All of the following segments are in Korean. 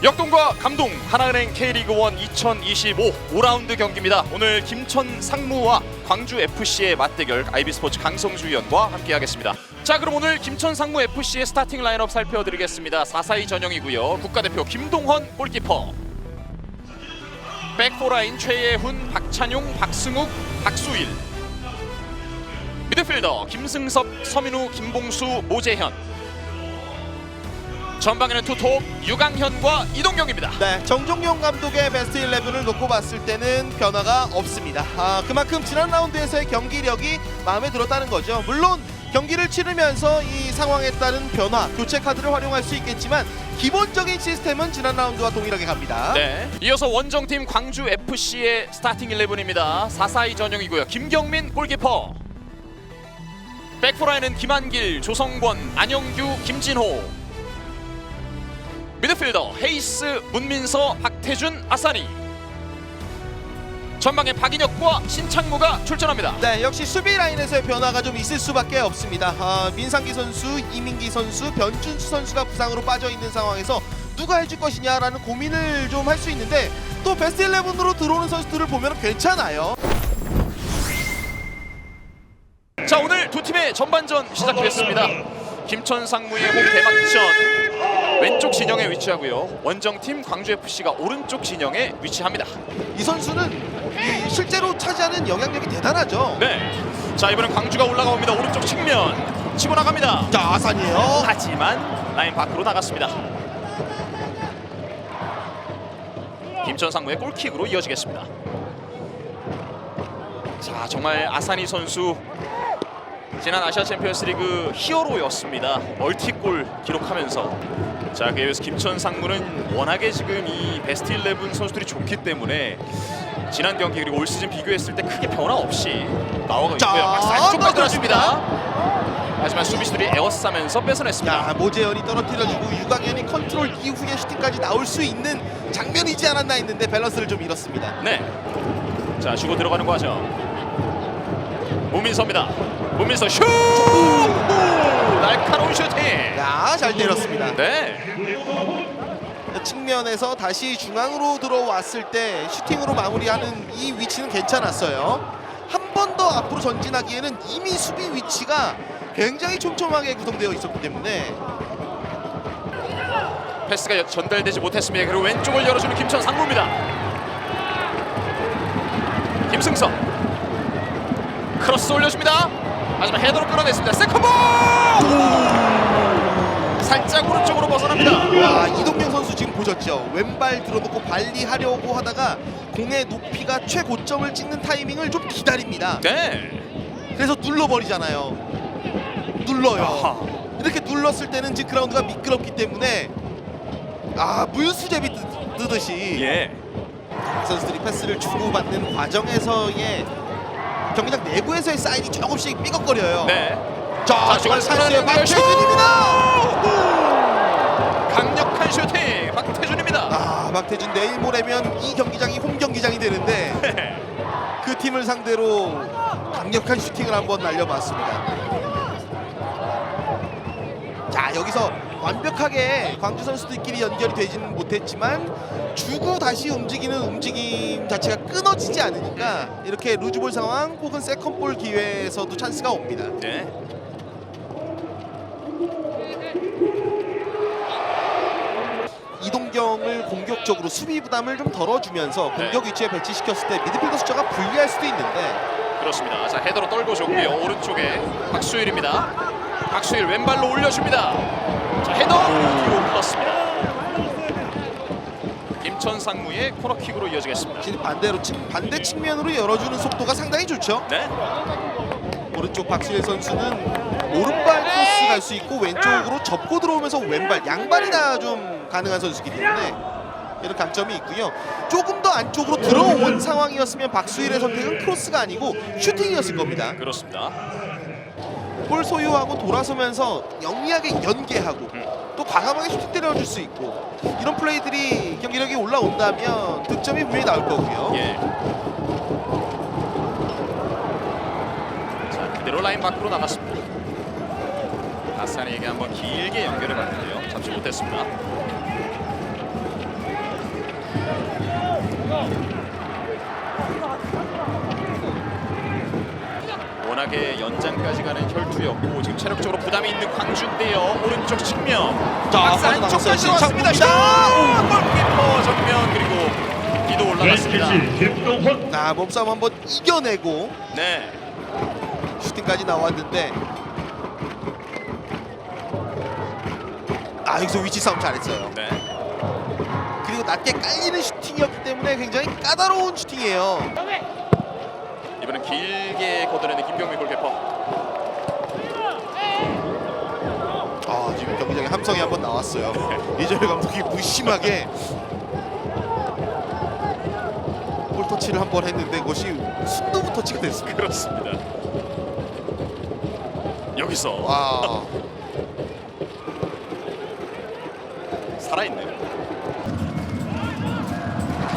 역동과 감동 하나은행 K리그1 2025 5라운드 경기입니다. 오늘 김천 상무와 광주 FC의 맞대결 IB스포츠 강성주 위원과 함께하겠습니다. 자 그럼 오늘 김천 상무 FC의 스타팅 라인업 살펴드리겠습니다. 4-4-2 전형이고요. 국가대표 김동헌 골키퍼 백포라인 최예훈, 박찬용, 박승욱, 박수일 미드필더 김승섭, 서민우, 김봉수, 모재현 전방에는 투톱 유강현과 이동경입니다. 네, 정종용 감독의 베스트 11을 놓고 봤을 때는 변화가 없습니다. 아, 그만큼 지난 라운드에서의 경기력이 마음에 들었다는 거죠. 물론 경기를 치르면서 이 상황에 따른 변화, 교체 카드를 활용할 수 있겠지만 기본적인 시스템은 지난 라운드와 동일하게 갑니다. 네. 이어서 원정팀 광주 FC의 스타팅 11입니다. 4-4-2 전형이고요. 김경민 골키퍼. 백포라인은 김한길, 조성권, 안영규, 김진호. 미드필더 헤이스, 문민서, 박태준, 아사니. 전방에 박인혁과 신창무가 출전합니다. 네, 역시 수비 라인에서의 변화가 좀 있을 수밖에 없습니다. 아, 민상기 선수, 이민기 선수, 변준수 선수가 부상으로 빠져 있는 상황에서 누가 해줄 것이냐라는 고민을 좀 할 수 있는데 또 베스트 11으로 들어오는 선수들을 보면 괜찮아요. 자 오늘 두 팀의 전반전 시작됐습니다. 김천 상무의 홈 대박전 왼쪽 진영에 위치하고요. 원정팀 광주 FC가 오른쪽 진영에 위치합니다. 이 선수는 이 실제로 차지하는 영향력이 대단하죠. 네. 자 이번엔 광주가 올라가 옵니다. 오른쪽 측면 치고 나갑니다. 자, 아산이에요. 하지만 라인 밖으로 나갔습니다. 김천 상무의 골킥으로 이어지겠습니다. 자 정말 아사니 선수 지난 아시아 챔피언스리그 히어로였습니다. 멀티골 기록하면서 자 그에 비해서 김천 상무는 워낙에 지금 이 베스트 11 선수들이 좋기 때문에 지난 경기 그리고 올 시즌 비교했을 때 크게 변화 없이 나와가 자, 있고요. 박스 안쪽까지 떨어집니다. 하지만 수비수들이 에워싸면서 뺏어냈습니다. 야, 모재현이 떨어뜨려주고 유강현이 컨트롤 이후에 슈팅까지 나올 수 있는 장면이지 않았나 했는데 밸런스를 좀 잃었습니다. 네. 자 주고 들어가는 과정. 무민서입니다. 무민서 슛! 날카로운 슈팅. 야, 잘 때렸습니다. 네. 측면에서 다시 중앙으로 들어왔을 때 슈팅으로 마무리하는 이 위치는 괜찮았어요. 한 번 더 앞으로 전진하기에는 이미 수비 위치가 굉장히 촘촘하게 구성되어 있었기 때문에 패스가 전달되지 못했습니다. 그리고 왼쪽을 열어주는 김천 상무입니다. 김승석 크로스 올려줍니다. 하지만 헤더로 끌어냈습니다. 세컨볼! 살짝 오른쪽으로 벗어납니다. 와 이동영 선수 지금 보셨죠? 왼발 들어놓고 발리하려고 하다가 공의 높이가 최고점을 찍는 타이밍을 좀 기다립니다. 네. 그래서 눌러버리잖아요. 눌러요. 아하. 이렇게 눌렀을 때는 지금 그라운드가 미끄럽기 때문에 아 물수제비 뜨- 뜨듯이 예. 선수들이 패스를 주고받는 과정에서의 경기장 내부에서의 사인이 조금씩 삐걱거려요. 네. 자, 자, 지금 차례는 박태준입니다. 강력한 슈팅 박태준입니다. 아, 박태준 내일 모레면 이 경기장이 홈 경기장이 되는데 네. 그 팀을 상대로 강력한 슈팅을 한번 날려봤습니다. 자 여기서 완벽하게 광주 선수들끼리 연결이 되지는 못했지만 주고 다시 움직이는 움직임 자체가 끊어지지 않으니까 이렇게 루즈볼 상황 혹은 세컨볼 기회에서도 찬스가 옵니다. 네. 이동경을 공격적으로 수비 부담을 좀 덜어주면서 공격 네. 위치에 배치시켰을 때 미드필더 숫자가 불리할 수도 있는데 그렇습니다. 자 헤더로 떨고 줬고요. 오른쪽에 박수일입니다. 박수일 왼발로 올려줍니다. 자 헤더 뒤로 흘렀습니다. 김천 상무의 코너킥으로 이어지겠습니다. 반대로 측- 반대 측면으로 열어주는 속도가 상당히 좋죠. 네. 오른쪽 박수일 선수는 오른발 크로스 갈 수 있고 왼쪽으로 접고 들어오면서 왼발 양발이 다 좀 가능한 선수이기 때문에 이런 강점이 있고요. 조금 더 안쪽으로 들어온 상황이었으면 박수일의 선택은 크로스가 아니고 슈팅이었을 겁니다. 그렇습니다. 볼 소유하고 돌아서면서 영리하게 연계하고 또 과감하게 슈팅 때려줄 수 있고 이런 플레이들이 경기력이 올라온다면 득점이 분명히 나올 거고요. 예. 자 그대로 라인 밖으로 나갔습니다. 아산이에게 한번 길게 연결해 봤는데요. 잡지 못했습니다. 워낙에 연장까지 가는 혈투였고 지금 체력적으로 부담이 있는 광주인데요. 오른쪽 측면. 자, 박스. 안쪽까지 들어왔습니다. 슛! 골키퍼 정면 그리고 기도 올라갔습니다. 아 몸싸움 한번 이겨내고 네. 슈팅까지 나왔는데 아 여기서 위치 싸움 잘했어요. 네. 그리고 낮게 깔리는 슈팅이었기 때문에 굉장히 까다로운 슈팅이에요. 이번엔 길게 걷어내는 김경민 골키퍼. 아 지금 경기장에 함성이 한번 나왔어요. 이재열 감독이 무심하게 볼 터치를 한 번 했는데 그것이 순도부 터치가 됐습니다. 그렇습니다. 여기서 와 살아있네요.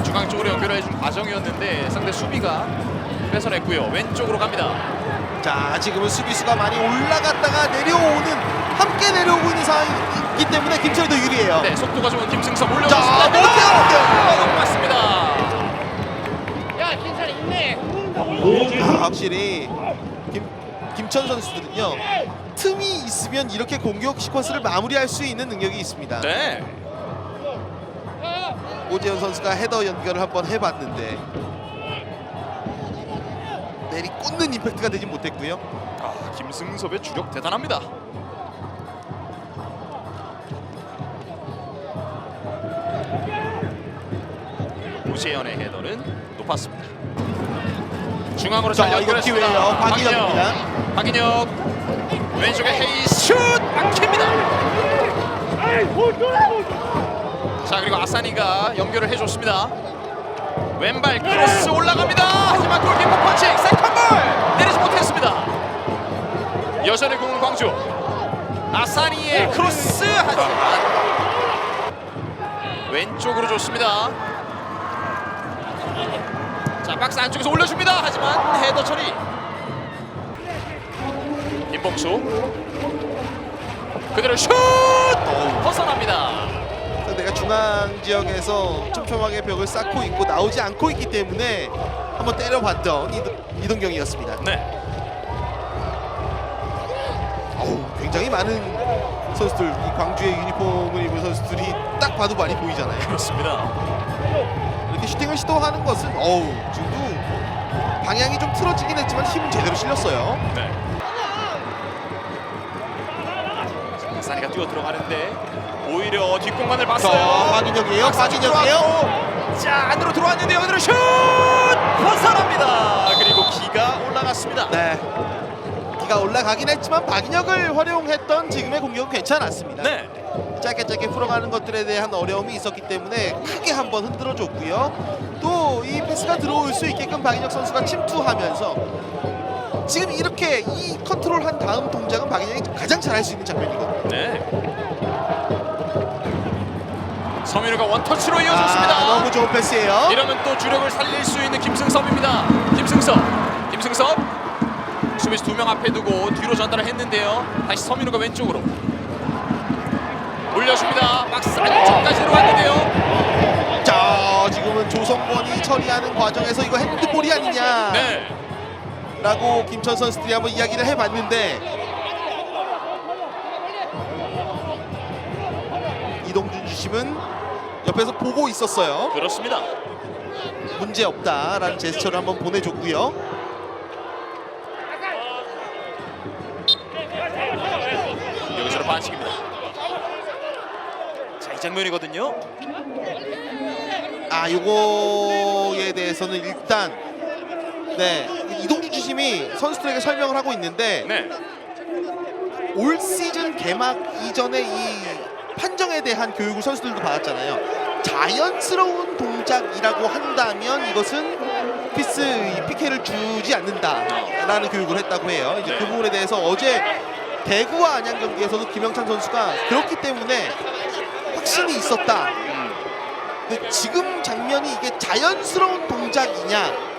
중앙 쪽으로 연결해 준 과정이었는데 상대 수비가 뺏어냈고요. 왼쪽으로 갑니다. 자 지금은 수비수가 많이 올라갔다가 내려오는 함께 내려오고 있는 상황이기 때문에 김철이 더 유리해요. 네, 속도가 좋은 김승섭 자 올려줬습니다. 못해요. 넘어갔습니다. 아, 확실히 김, 김천 선수들은요 틈이 있으면 이렇게 공격 시퀀스를 마무리할 수 있는 능력이 있습니다. 네, 오재현 선수가 헤더 연결을 한번 해봤는데 내리 꽂는 임팩트가 되지 못했고요. 아, 김승섭의 주력 대단합니다. 오세현의 헤더는 높았습니다. 중앙으로 잘 자, 이거 연결했습니다. 기회예요. 박인혁입니다. 박인혁 왼쪽에 헤이스 슛 막힙니다. 자 그리고 아사니가 연결을 해줬습니다. 왼발 크로스 올라갑니다. 하지만 골키퍼 펀칭 내리지 못했습니다. 여전히 공은 광주. 아사니의 크로스 하지만 왼쪽으로 좋습니다. 자 박스 안쪽에서 올려줍니다. 하지만 헤더 처리. 김봉수 그대로 슛 벗어납니다. 상대가 중앙 지역에서 촘촘하게 벽을 쌓고 있고 나오지 않고 있기 때문에 한번 때려봤던 이동, 이동 경이었습니다. 네. 어우, 굉장히 많은 선수들, 이 광주의 유니폼을 입은 선수들이 딱 봐도 많이 보이잖아요. 그렇습니다. 이렇게 슈팅을 시도하는 것은 어우 지금도 방향이 좀 틀어지긴 했지만 힘은 제대로 실렸어요. 네. 박사니가 뛰어 들어가는데 오히려 뒷공간을 자, 봤어요. 박인혁이에요. 박인혁이에요. 자 안으로 들어왔는데 여기로 슛 벗어납니다. 그리고 기가 올라갔습니다. 네. 기가 올라가긴 했지만 박인혁을 활용했던 지금의 공격은 괜찮았습니다. 네. 짧게 짧게 풀어가는 것들에 대한 어려움이 있었기 때문에 크게 한번 흔들어 줬고요. 또 이 패스가 들어올 수 있게끔 박인혁 선수가 침투하면서 지금 이렇게 이 컨트롤한 다음 동작은 박인혁이 가장 잘할 수 있는 장면이거든요. 네. 서민우가 원터치로 이어줬습니다. 아, 너무 좋은 패스예요. 이러면 또 주력을 살릴 수 있는 김승섭입니다. 김승섭, 김승섭 수비수 두 명 앞에 두고 뒤로 전달을 했는데요. 다시 서민우가 왼쪽으로 올려줍니다. 박스 안쪽까지 들어왔는데요. 자, 지금은 조성권이 처리하는 과정에서 이거 핸드볼이 아니냐라고 네, 김천 선수들이 한번 이야기를 해봤는데 이동준 주심은 옆에서 보고 있었어요. 그렇습니다. 문제 없다라는 제스처를 한번 보내줬고요. 여기서는 반칙입니다. 자, 이 장면이거든요. 아, 요거에 대해서는 일단 네 이동준 주심이 선수들에게 설명을 하고 있는데 네, 올 시즌 개막 이전에 이 판정에 대한 교육을 선수들도 받았잖아요. 자연스러운 동작이라고 한다면 이것은 피스 이 PK를 주지 않는다라는 교육을 했다고 해요. 이제 네. 그 부분에 대해서 어제 대구와 안양 경기에서도 김영찬 선수가 그렇기 때문에 확신이 있었다. 음, 근데 지금 장면이 이게 자연스러운 동작이냐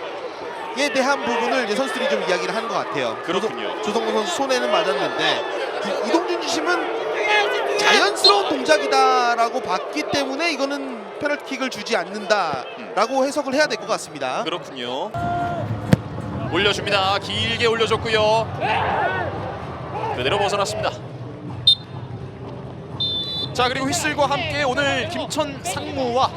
에 대한 부분을 이제 선수들이 좀 이야기를 하는 것 같아요. 그렇군요. 조성근 선수 손에는 맞았는데 이- 이동준 주심은 자연스러운 동작이다라고 봤기 때문에 이거는 페널티킥을 주지 않는다라고 해석을 해야 될 것 같습니다. 그렇군요. 올려줍니다. 길게 올려줬고요. 그대로 벗어났습니다. 자 그리고 휘슬과 함께 오늘 김천 상무와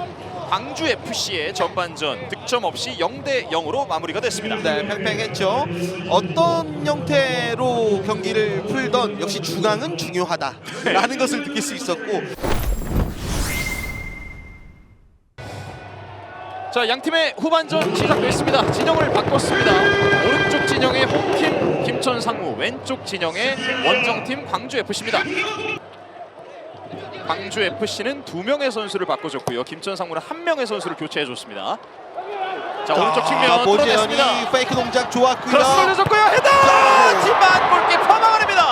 광주 FC의 전반전 득점 없이 0대 0으로 마무리가 됐습니다. 네, 팽팽했죠. 어떤 형태로 경기를 풀던 역시 중앙은 중요하다라는 것을 느낄 수 있었고 자, 양 팀의 후반전 시작됐습니다. 진영을 바꿨습니다. 오른쪽 진영의 홈팀 김천 상무, 왼쪽 진영의 원정팀 광주 FC입니다. 광주 FC는 두 명의 선수를 바꿔줬고요. 김천 상무는 한 명의 선수를 교체해줬습니다. 자, 오른쪽 측면. 모재현이 페이크 동작 좋았고요. 크로스 올려줬고요. 헤더! 하지만 골키퍼 막아냅니다.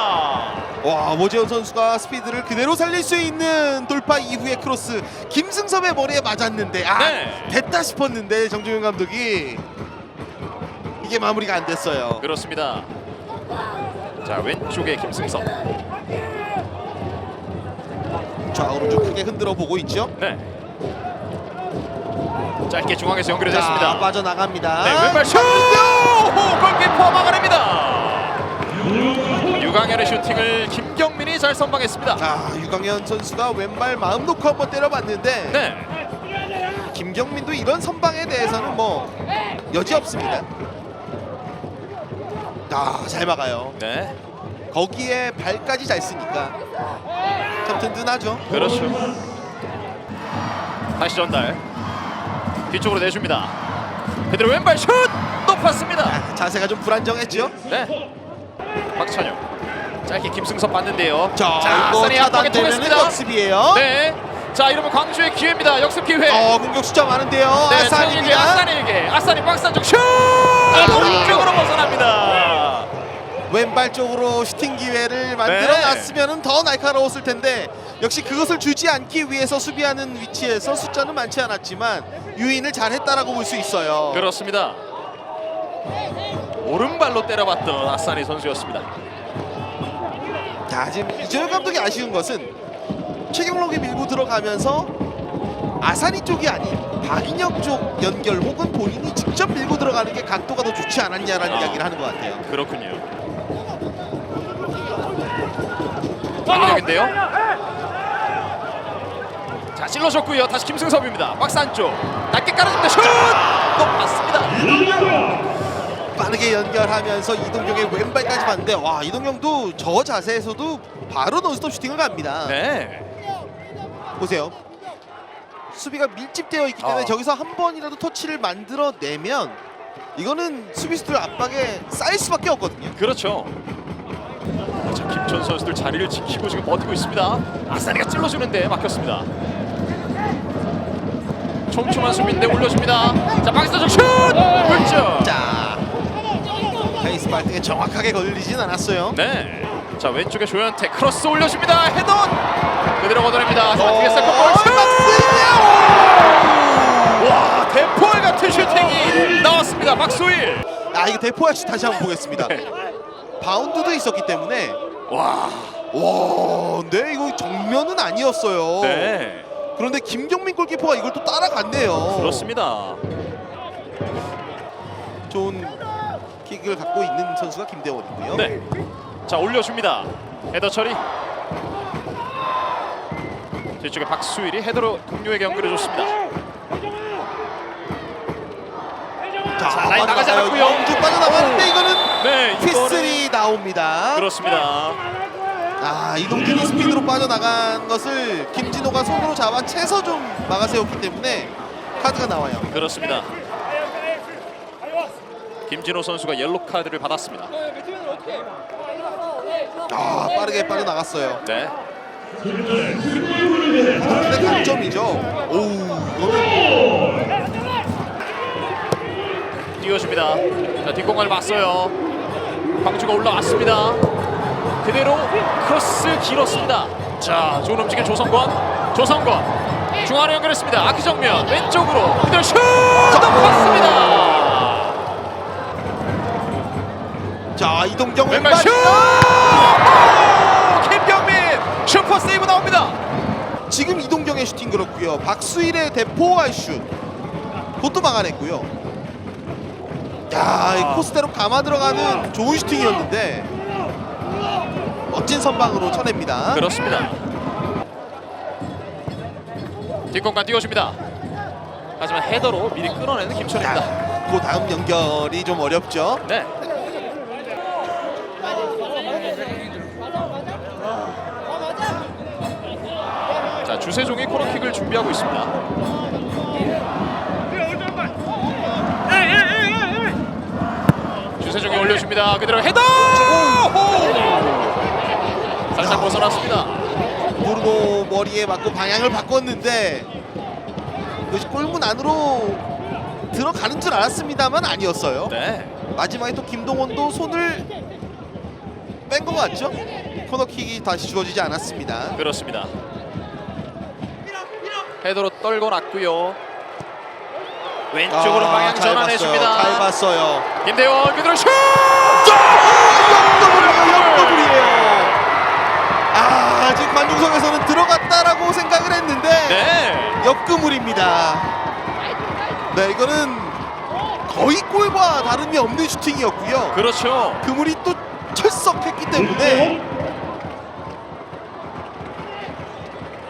와 모재현 선수가 스피드를 그대로 살릴 수 있는 돌파 이후의 크로스 김승섭의 머리에 맞았는데 아 네. 됐다 싶었는데 정종현 감독이 이게 마무리가 안 됐어요. 그렇습니다. 자, 왼쪽에 김승섭. 좌우로 좀 크게 흔들어 보고 있죠. 네. 짧게 중앙에서 됐습니다. 빠져나갑니다. 네, 왼발 슛! 오, 골키퍼 막아냅니다. 유강현의 슈팅을 김경민이 잘 선방했습니다. 자 유강현 선수가 왼발 마음 놓고 한번 때려봤는데 네, 김경민도 이런 선방에 대해서는 뭐 여지 없습니다. 아 잘 막아요. 네, 거기에 발까지 잘 쓰니까 참 든든하죠. 그렇죠. 다시 전달. 뒤쪽으로 내줍니다. 그대로 왼발 슛! 높았습니다. 아, 자세가 좀 불안정했죠. 네, 박찬영. 짧게 김승섭 봤는데요. 자, 이거 아산이 압박에 차단되면 통했습니다. 역습이에요. 네, 자 이러면 광주의 기회입니다. 역습 기회. 어 공격 숫자 많은데요. 네, 아산입니다. 아산에게 아산이 박스 안쪽 슛! 오른쪽으로 벗어납니다. 왼발 쪽으로 슈팅 기회를 만들어 네. 놨으면 더 날카로웠을 텐데 역시 그것을 주지 않기 위해서 수비하는 위치에서 숫자는 많지 않았지만 유인을 잘했다라고 볼 수 있어요. 그렇습니다. 오른발로 때려봤던 아사니 선수였습니다. 자 지금 이재현 감독이 아쉬운 것은 최경록이 밀고 들어가면서 아사니 쪽이 아닌 박인혁 쪽 연결 혹은 본인이 직접 밀고 들어가는 게 각도가 더 좋지 않았냐라는 아. 이야기를 하는 것 같아요. 그렇군요. 박인혁인데요. 자 찔러줬고요. 다시 김승섭입니다. 박스 안쪽 낮게 깔아줍니다. 슛! 높았습니다. 빠르게 연결하면서 이동경의 왼발까지 봤는데 와 이동경도 저 자세에서도 바로 논스톱 슈팅을 갑니다. 네. 보세요. 수비가 밀집되어 있기 때문에 어. 저기서 한 번이라도 터치를 만들어내면 이거는 수비수들 압박에 쌓일 수밖에 없거든요. 그렇죠. 자 김천 선수들 자리를 지키고 지금 버티고 있습니다. 아사니가 찔러주는데 막혔습니다. 촘촘한 수비인데 올려줍니다. 자 박스 안쪽 슛! 훌쩍. 자, 페이스 발등에 정확하게 걸리진 않았어요. 네. 자 왼쪽에 조현태 크로스 올려줍니다. 헤더 그대로 걷어냅니다. 자 뒤에 세컨볼 어, 슛! 박스인이요! 와 대포알 같은 슈팅이 나왔습니다. 박수일. 아 이거 대포야 씨 다시 한번 보겠습니다. 네. 바운드도 있었기 때문에 와. 와, 근데 이거 정면은 아니었어요. 네. 그런데 김경민 골키퍼가 이걸 또 따라갔네요. 그렇습니다. 좋은 킥을 갖고 있는 선수가 김대원이고요. 네. 자 올려줍니다. 헤더 처리. 뒤쪽에 박수일이 헤더로 동료에게 연결해줬습니다. 자, 자, 라인 나가지. 않았고요. 영주 빠져나갔는데 이거는 네, 이거는 나옵니다. 그렇습니다. 아 이동준이 스피드로 빠져나간 것을 김진호가 손으로 잡아 채서 좀 막아세웠기 때문에 카드가 나와요. 그렇습니다. 김진호 선수가 옐로 카드를 받았습니다. 아 빠르게 빠져나갔어요. 네. 이동준의 강점이죠. 오우 이거는 띄워줍니다. 자 뒷공간을 봤어요. 광주가 올라왔습니다. 그대로 크로스 길었습니다. 자 좋은 움직임 조성권. 조성권 중앙으로 연결했습니다. 아크 정면 왼쪽으로 그대로 슛 넘었습니다. 자 이동경 왼발 슛! 오! 김경민 슈퍼 세이브 나옵니다. 지금 이동경의 슈팅 그렇고요. 박수일의 대포와의 슛. 그것도 막아냈고요. 야, 이 코스대로 감아 들어가는 좋은 슈팅이었는데 멋진 선방으로 쳐냅니다. 그렇습니다. 뒷공간 띄워줍니다. 하지만 헤더로 미리 끊어내는 김천입니다. 자, 그 다음 연결이 좀 어렵죠. 네. 자 주세종이 코너킥을 준비하고 있습니다. 주세종이 올려줍니다. 그대로 헤더! 살짝 벗어났습니다. 브루노 머리에 맞고 방향을 바꿨는데 그것이 골문 안으로 들어가는 줄 알았습니다만 아니었어요. 네. 마지막에 또 김동원도 손을 뺀 것 같죠? 코너킥이 다시 주어지지 않았습니다. 그렇습니다. 헤더로 떨고 났고요. 왼쪽으로 방향 아, 잘 전환해줍니다. 잘 봤어요. 김대원 그대로 슛! 역더블이에요. 역더블이에요. 아, 지금 관중석에서는 들어갔다라고 생각을 했는데 네. 역그물입니다. 네, 이거는 거의 골과 다름이 없는 슈팅이었고요. 그렇죠. 그물이 또 철썩했기 때문에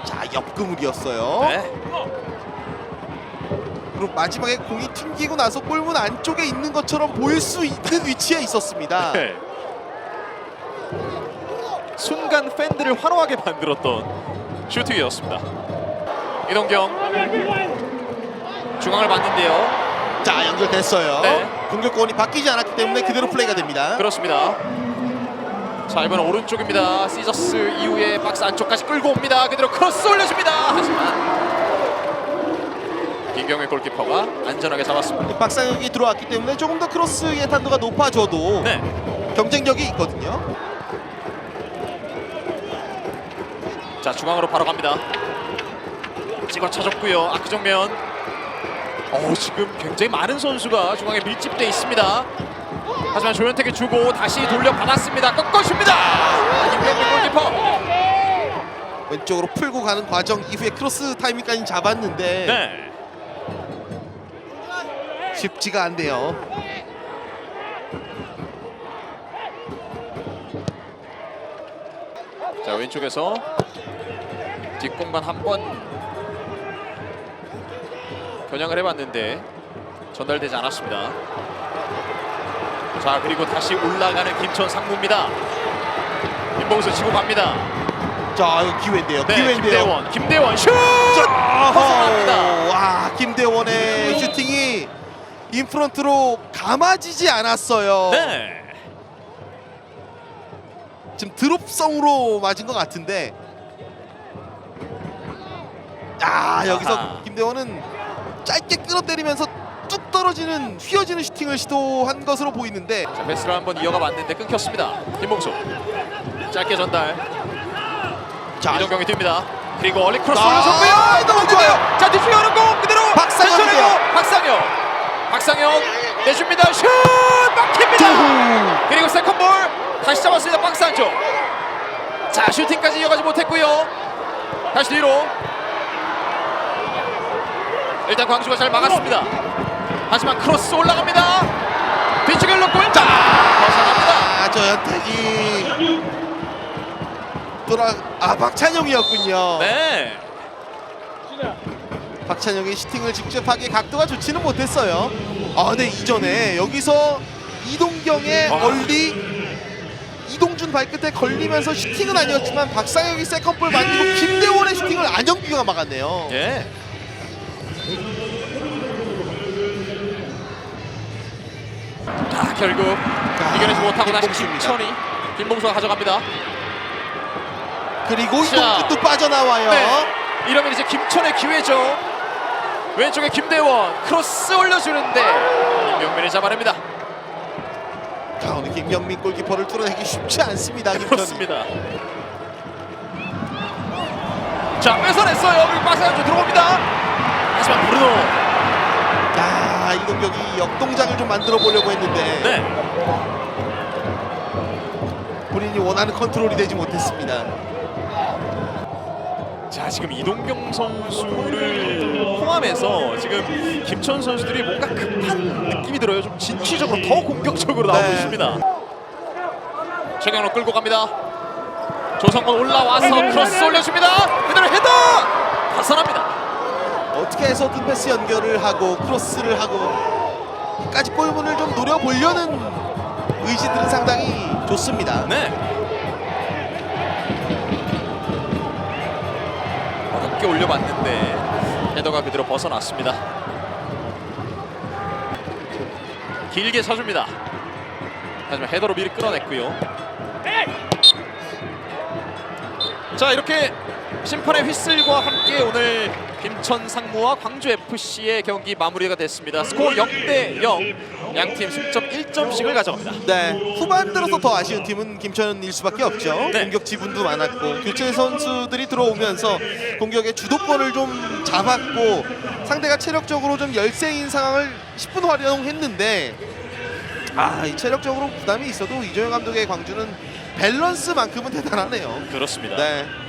자, 옆 그물이었어요. 네. 그리고 마지막에 공이 튕기고 나서 골문 안쪽에 있는 것처럼 보일 수 있는 위치에 있었습니다. 네. 순간 팬들을 환호하게 만들었던 슈팅이었습니다. 이동경 중앙을 봤는데요. 자, 연결됐어요. 네. 공격권이 바뀌지 않았기 때문에 그대로 플레이가 됩니다. 그렇습니다. 자 이번엔 오른쪽입니다. 시저스 이후에 박스 안쪽까지 끌고 옵니다. 그대로 크로스 올려줍니다. 하지만 김경의 골키퍼가 안전하게 잡았습니다. 박상혁이 들어왔기 때문에 조금 더 크로스의 탄도가 높아져도 네. 경쟁력이 있거든요. 자 중앙으로 바로 갑니다. 찍어 차줬고요. 아크 정면. 어 지금 굉장히 많은 선수가 중앙에 밀집돼 있습니다. 하지만 조현택이 주고 다시 돌려 받았습니다. 꺾어줍니다. 김경민 골키퍼. 왼쪽으로 풀고 가는 과정 이후에 크로스 타이밍까지 잡았는데 네. 쉽지가 않네요. 자 왼쪽에서 뒷공간 한 번 겨냥을 해봤는데 전달되지 않았습니다. 자 그리고 다시 올라가는 김천 상무입니다. 김봉수 치고 갑니다. 자, 이거 기회인데요. 네, 기회인데요. 김대원, 김대원 슛! 자, 벗어납니다. 와, 김대원의 슈팅이 인프런트로 감아지지 않았어요. 네, 지금 드롭성으로 맞은 것 같은데. 아, 여기서 아하. 김대원은 짧게 끌어때리면서 뚝 떨어지는 휘어지는 슈팅을 시도한 것으로 보이는데 자 패스를 한번 이어가 봤는데 끊겼습니다. 김봉수 짧게 전달. 자, 이동경이 뜁니다. 그리고 얼리 크로스 아, 올려줬고요. 너무 좋아요. 자 뒤쪽에 오는 공 그대로. 왼손으로 박상현. 박상현 내줍니다. 슛 막힙니다. 그리고 세컨볼 다시 잡았습니다. 박스 안쪽. 자 슈팅까지 이어가지 못했고요. 다시 뒤로. 일단 광주가 잘 막았습니다. 하지만 크로스 올라갑니다. 뒤쪽에 놓고 자 벗어납니다. 아, 저 연택이 돌아 아 박찬영이었군요. 네. 박찬영이 슈팅을 직접 하기 각도가 좋지는 못했어요. 아, 근데 이전에 여기서 이동경의 와. 얼리 이동준 발끝에 걸리면서 슈팅은 아니었지만 박상혁이 세컨볼 만들고 김대원의 슈팅을 안영규가 막았네요. 예. 자 결국 이겨내지 못하고 다시 김봉수입니다. 김천이 김봉수가 가져갑니다. 그리고 자. 이동준도 빠져나와요. 네. 이러면 이제 김천의 기회죠. 왼쪽에 김대원 크로스 올려주는데 김경민이 잡아냅니다. 자, 오늘 김경민 골키퍼를 뚫어내기 쉽지 않습니다. 김천이. 그렇습니다. 자 뺏어냈어요. 그리고 안쪽 들어옵니다. 하지만 브루노. 야, 이동경이 역동작을 좀 만들어 보려고 했는데 네. 본인이 원하는 컨트롤이 되지 못했습니다. 자 지금 이동경 선수를 포함해서 지금 김천 선수들이 뭔가 급한 느낌이 들어요. 좀 진취적으로 더 공격적으로 나오고 네. 있습니다. 최경로 끌고 갑니다. 조성건 올라와서 크로스 올려줍니다. 그대로 헤더 벗어납니다. 어떻게 해서든 패스 연결을 하고 크로스를 하고 까지 골문을 좀 노려보려는 의지들은 상당히 좋습니다. 네. 어렵게 올려봤는데 헤더가 그대로 벗어났습니다. 길게 서줍니다. 하지만 헤더로 미리 끌어냈고요. 자 이렇게 심판의 휘슬과 함께 오늘 김천 상무와 광주 FC의 경기 마무리가 됐습니다. 스코어 0대 0. 양팀 승점 1점씩을 가져갑니다. 네, 후반 들어서 더 아쉬운 팀은 김천일 수밖에 없죠. 네. 공격 지분도 많았고 교체 선수들이 들어오면서 공격의 주도권을 좀 잡았고 상대가 체력적으로 좀 열세인 상황을 10분 활용했는데 아, 이 체력적으로 부담이 있어도 이조영 감독의 광주는 밸런스만큼은 대단하네요. 그렇습니다. 네.